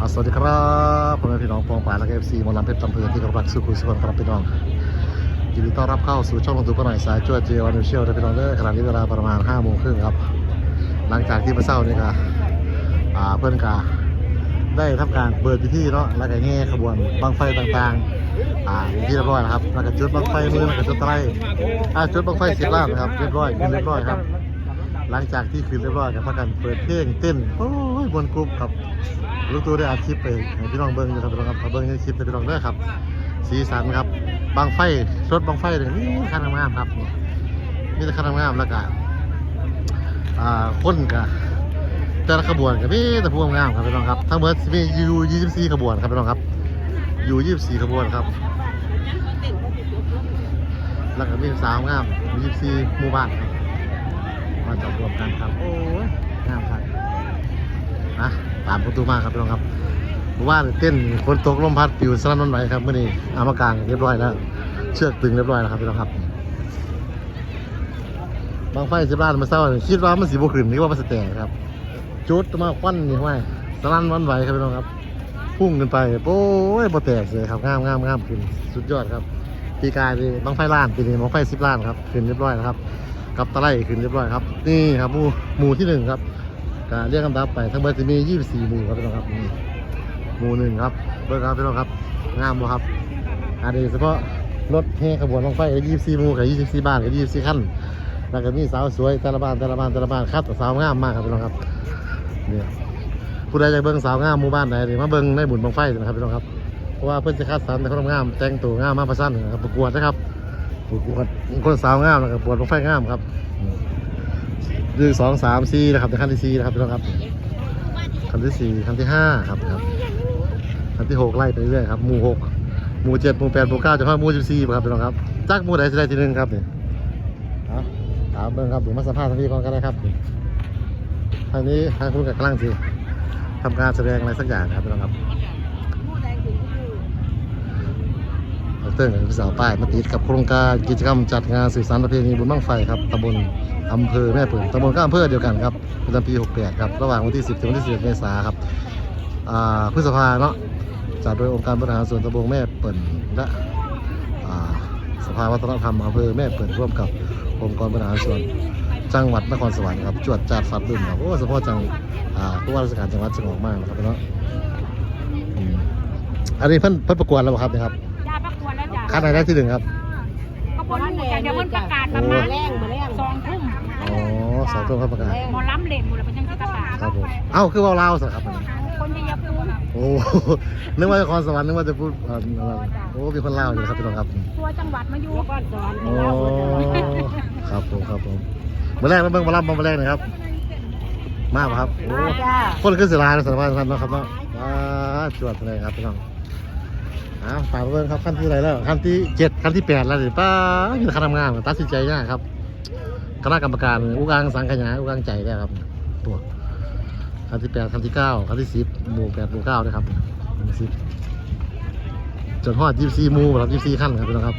อ่าสวัสดีครับพ่อแม่พี่น้องปองป่าและเอฟซีมอลำเพชรลำเพลินที่กำลังสุขุมสุขครับพี่น้องยินดีต้อนรับเข้าสู่ช่องลงทุนปนหน่อยสายจวดเจวันนิวเชียลได้พี่น้องเด้อขณะนี้เวลาประมาณ5โมงครึ่งครับ หลังจากที่มื่อเช้านี่ก็อ่าเพื่อนกาได้ทำการเปิดพิธีเนาะแล้วก็แง่ขบวนบังไฟต่างๆอ่าเป็นที่เรียบร้อยแล้วครับแล้วก็จุดบังไฟมือแล้วก็จุดไตรอ่าจุดบังไฟสิบล้านนะครับเรียบร้อยเรียบร้อยครับ หลังจากที่คืนเรียบร้อยกันพักกันเปิดเพลงเต้นโอ้ยบนกรุ๊ปครับ ลูกตัวได้อัดคลิปไปให้พี่น้องเบิ้งอยู่ครับพี่น้องครับเอาเบิ้งในคลิปให้พี่น้องเด้อครับ สีสันครับบางไฟรถบางไฟเลยนี่คันงามครับนี่คันงามแล้วก็อ่าคนกับแต่ละขบวนกับนี่แต่พวกงามครับพี่น้องครับทั้งหมดมีอยู่24ขบวนครับพี่น้องครับ อยู่24ขบวนครับแล้วก็มีสาวงามมี24หมู่บ้านครับมาจับรวมกันครับโอ้ยงามครับ ตามประตูมากครับพี่น้องครับว่านเต้นฝนตกลมพัดปิวสลันวันไหวครับเมื่อนี้อามากางเรียบร้อยแล้ว เชือกตึงเรียบร้อยแล้วครับพี่น้องครับบางไฟสิบล้านมาเศร้าคิดว่ามันสีบุขึ้นนี่ว่ามันสแตกครับ จุดมาควันนี่ห้วยสลันวันไหวครับพี่น้องครับ พุ่งขึ้นไปโอ้ยบ่แตกเลยครับงามงามงามขึ้นสุดยอดครับปีกายนี่บางไฟล้านปีนี้บางไฟสิบล้านครับขึ้นเรียบร้อยแล้วครับกับตะไลขึ้นเรียบร้อยครับ นี่ครับหมู่หมู่ที่หนึ่งครับ ก็เรียกคำดับไปทั้งหมดจะมี 24 หมู่ครับพี่น้องครับนี่หมู่หนึ่งครับเบิร์ครับพี่น้องครับงามบ่ครับอันนี้เฉพาะรถแห่ขบวนลงไฟ24 หมู่กับ24 บ้านกับ24คันแล้วก็มีสาวสวยแต่ละบ้านแต่ละบ้านแต่ละบ้านคัดสาวงามมากครับพี่น้องครับเนี่ยผู้ใดอยากเบิ่งสาวงามหมู่บ้านใดนี่มาเบิ่งในบุญบังไฟนะครับพี่น้องครับเพราะว่าเพิ่อนจะคัดสรรแต่คนงามแต่งตัวงามมาประชันนะครับประกวดนะครับปวดคนสาวงามนะครับปวดรถไฟงามครับ หนึ่งสองสามสี่นะครับในขั้นที่สี่นะครับพี่น้องครับขั้นที่สี่ขั้นที่ห้าครับครับขั้นที่หกไล่ไปเรื่อยครับหมู่หกหมู่เจ็ดหมู่แปดหมู่เก้าจะเข้าหมู่สิบสี่ครับพี่น้องครับจักหมู่ใดจะได้ทีหนึ่งครับเนี่ครับถามเบิ่งครับเดี๋ยวมาสัมภาษณ์ทางนี้ก่อนก็ได้ครับทางนี้ทางคุณกับกลังสิทำการแสดงอะไรสักอย่างครับพี่น้องครับเอาเติ้งกับพี่สาวป้ายมาติดกับโครงการกิจกรรมจัดงานสื่อสารประเพณีบุญบั้งไฟครับตำบล อำเภอแม่เปิ่นตำบลก็อำเภอเดียวกันครับประจำปี 68 ครับ ระหว่างวันที่ 10 ถึงวันที่11เมษายนครับอ่าพฤษภาเนาะจัดโดยองค์การบริหารส่วนตำบลแม่เปิ่นและอ่าสภาวัฒนธรรมอำเภอแม่เปิ่นร่วมกับองค์กรบริหารส่วนจังหวัดนครสวรรค์ครับจวดจัดฟัดบึ้มครับโอ้เฉพาะจังอ่าผู้ว่าราชการจังหวัดสงบมากนะครับพี่เนาะอืมอันนี้เพิ่นเพิ่นประกวดแล้วบ่ครับเนี่ยครับจ้าประกวดแล้วจ้ะคัดไหนได้ที่หนึ่งครับ ก็บนหมู่จ้ะเดี๋ยวมันประกาศประมาณแรงมาแรงสองทุ่มอ๋อสองตัวครับประกาศหมอล้ำเหล็กหมดเลยเป็นจังประกาศครับผมเอ้าคือเว่าเล่าวสิครับคนที่ยาพูดโอ้นึกว่าจะครสวรรค์นึกว่าจะพูดเอ่ออะไรโอ้มีคนเล่าวอยู่ครับพี่น้องครับตัวจังหวัดมาอยู่ก้อนสอนโอ้ครับผมครับผมมาแรกมาเบิ่งมารับมาแรกหนะครับ มาป่ะครับโอ้จ้าคนขึ้นสิลายนะสารพัดท่านเนาะครับเนาะว้าจวดเลยครับพี่น้อง อ้าวฝากเบิ่งครับขั้นที่อะไรแล้วขั้นที่เจ็ดขั้นที่แปดแล้วสิป้าอยู่ในคณะทำงานตัดสินใจยากครับคณะกรรมการอุกอังสังขยาอุกอังใจได้ครับตัวขั้นที่แปดขั้นที่เก้าขั้นที่สิบหมู่แปดหมู่เก้าด้วยครับสิบจนฮอดยี่สิบสี่หมู่ครับยี่สิบสี่ขั้นครับพี่น้องครับ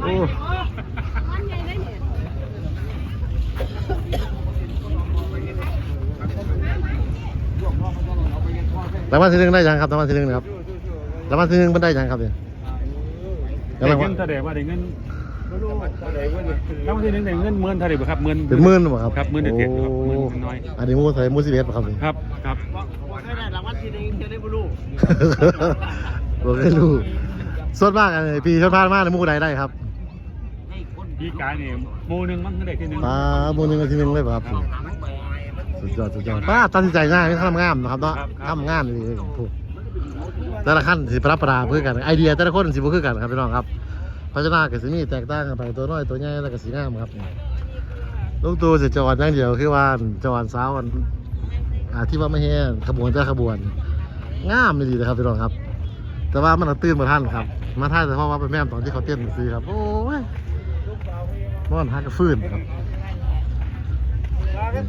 โอ้รางวัลที่หนึ่งได้ยังครับรางวัลที่หนึ่งครับ รางวัลที่หนึ่งมันได้ยังครับเนี่ยได้เงินเท่าไหร่ว่าได้เงินแล้ววันที่หนึ่งได้เงินหมื่นเท่าไหร่บ่ครับหมื่นเป็นหมื่นหรือเปล่าครับครับหมื่นเด็ดๆครับหมื่นน้อยอันนี้หมูไทยหมูสิบเอ็ดป่ะครับนี่ครับครับผมไม่รู้ส่วนมากอันนี้ปีชนพานมากในหมูใดได้ครับพี่กายเนี่ยโมหนึ่งมั้งได้ที่หนึ่งปลาหมูหนึ่งกับทีหนึ่งเลยป่ะครับสุดยอดสุดยอดป้าตัดสินใจง่ายไม่ทำงามนะครับเนาะทำงานเลยถูก แต่ละขั้นสิปรับประดาเพื่อกันไอเดียแต่ละคนสิบ่คือกันครับพี่น้องครับพัฒนากับสิมีแตกต่างกันไปตัวน้อยตัวใหญ่แล้วก็สีงามครับลูกตัวสิจอดอย่างเดียวคือว่าจอดสาวอันอ่าที่ว่าไม่แห้งขบวนแต่ขบวนงามไม่ดีเลยครับพี่น้องครับ แต่ว่ามันตื่นมาท่านครับ มาท่านแต่เพราะว่าเป็นแม่ตอนที่เขาเต้นซื้อครับโอ้ยมันฮักกระฟื้นครับ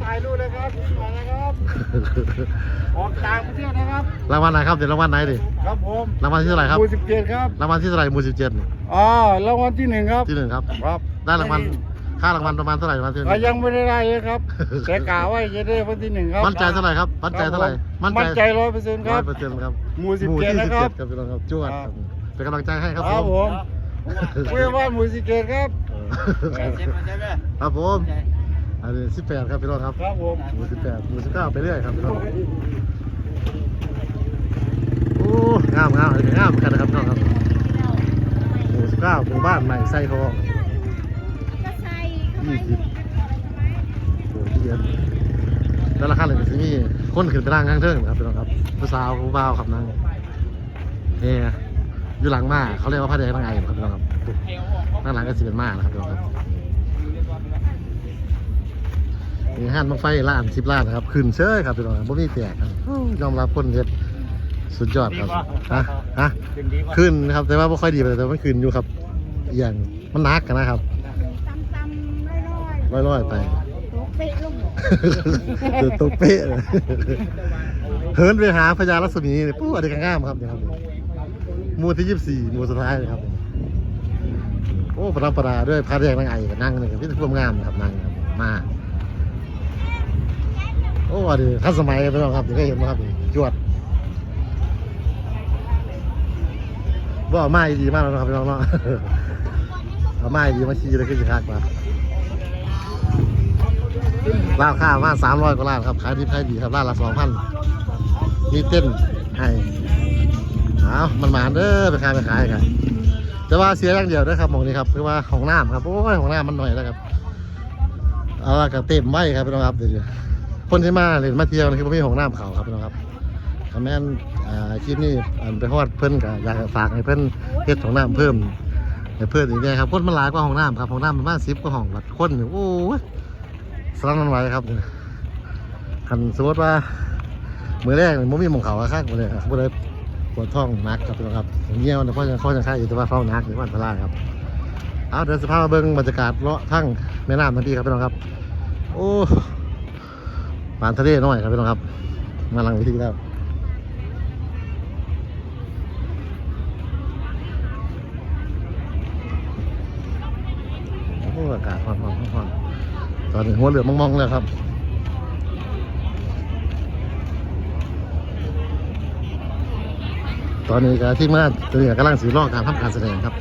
ถ่ายรูปนะครับนะครับออกต่างประเทศนะครับรางวัลไหนครับเดี๋ยวรางวัลไหนดิครับผมรางวัลที่เท่าไหร่ครับหมู่สิบเจ็ดครับรางวัลที่เท่าไหร่หมู่สิบเจ็ดอ๋อรางวัลที่หนึ่งครับที่หนึ่งครับครับได้รางวัลค่ารางวัลประมาณเท่าไหร่ประมาณเท่าไหก็ร่ยังไม่ได้ได้เลยครับแต่กล่าวว่าจะได้วันที่หนึ่งครับมั่นใจเท่าไหร่ครับมั่นใจเท่าไหร่มั่นใจร้อยเปอร์เซ็นต์คร้รัอบยเปอร์เซ็นต์ครับหมู่สิบหมู่เจ็ดที่นะสิบครัเจ็บดครับพี่น้องครับจวดคครัรับบเป็นกำลังใจให้ครับครับผผมมเพื่อว่าหมู่สิบเจ็ดครับเออครับผม อันนี้สิบแปดครับพี่น้องครับครับผมหมู่สิบแปดหมู่สิบเก้าไปเรื่อยครับพี่น้องโอ้งามงามอันนี้งามเหมือนกันนะครับพี่น้องครับหมู่สิบเก้าหมู่บ้านใหม่ไส้ทองยี่สิบโอ้ยที่เดียวแล้วราคาเลยก็สิมีคนขึ้นไปนั่งข้างเทิงครับพี่น้องครับผู้สาวผู้บ่าวครับนั่งนี่อยู่หลังม้าเขาเรียกว่าผ้าแดงนั่งไงครับพี่น้องครับนั่งหลังก็สิเป็นม้านะครับพี่น้องครับ มีห้านบังไฟล้านสิบล้านนะครับขึ้นเชยครับพี่น้องบ่มีแตกครับโอ้ยอมรับคนเฮ็ดสุดยอดครับฮะฮะขึ้นดีป่ะขึ้นนะครับแต่ว่าบ่ค่อยดีไปแต่มันขึ้นอยู่ครับอหย่างมันหนักกันนะครับตำๆร้อยร้อยๆไปๆตกเป๊ะลงเดือดตกเป๊ะเลยเหินไปหาพญาลักษมีนี่ปุ๊บอันนี้ก็งามครับนี่ครับหมู่ที่ยี่สิบสี่หมู่สุดท้ายเลยครับ โอ้ประดับประดาด้วยพระแดงนางไอ้กับนั่งนี่ครับที่ร่วมงามนะครับนั่งครับมา โอ้อันนี้ทันสมัยไปแล้วครับเคยเห็นไหมครับจวดบ่าไม้ดีมากแล้วนะครับพี่น้องเนาะเอาไม้ดีมาชี้เลยขึ้นคักมาร้านค้ามาสามร้อยกว่าร้านครับขายดีขายดีครับร้านละสองพันมีเต้นให้เอามันหมานเด้อไปขายไปขายกันแต่ว่าเสียอย่างเดียวนะครับหมองนี้ครับคือว่าของน้ำครับโอ้ยของน้ำมันหน่อยแล้วครับเอาละก็เต็มไว้ครับพี่น้องครับเดี๋ยว คนที่มาเล่นมาเที่ยวนี่คือบ่มีห้องน้ำเขาครับพี่น้องครับคำแม่นอ่าคลิปนี้อันไปฮอดเพิ่นก็อยากฝากให้เพิ่นเฮ็ดห้องน้ำเพิ่มให้เพิ่นอีกแน่ครับคนมันหลายกว่าห้องน้ำครับห้องน้ำประมาณ10กว่าห้องบัดคนนี่โอ้ยสลันมันไหวครับคันสมมติว่ามือแรกนี่บ่มีหม่องเขาอะครับบ่ได้บ่ได้ปวดท้องนักครับพี่น้องครับเงี้ยวนะเพราะยังเขายังค่าอยู่แต่ว่าเฝ้านักหรือว่าอันตรายครับเอาเดี๋ยวสภาพมาเบิ่งบรรยากาศเลาะทั้งแม่น้ำทันทีครับพี่น้องครับ โอ้ ปานทะเลน้อยครับพี่น้องครับ มาลังวิธีแล้วโอ้อากาศร้อนร้อนร้อนตอนนี้หัวเหลืองมองๆเลยครับตอนนี้ก็ที่มาตัวนี้กำลังสีรอการทำการแสดงครับ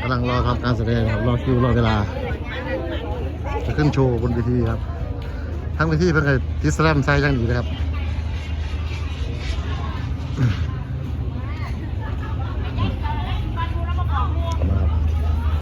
กำลังรอทำการแสดงครับรอคิวรอเวลา จะขึ้นโชว์บนเวทีครับ ทั้งไปที่เพิ่งเคยติดสแลมใส่อยังดีนะครับ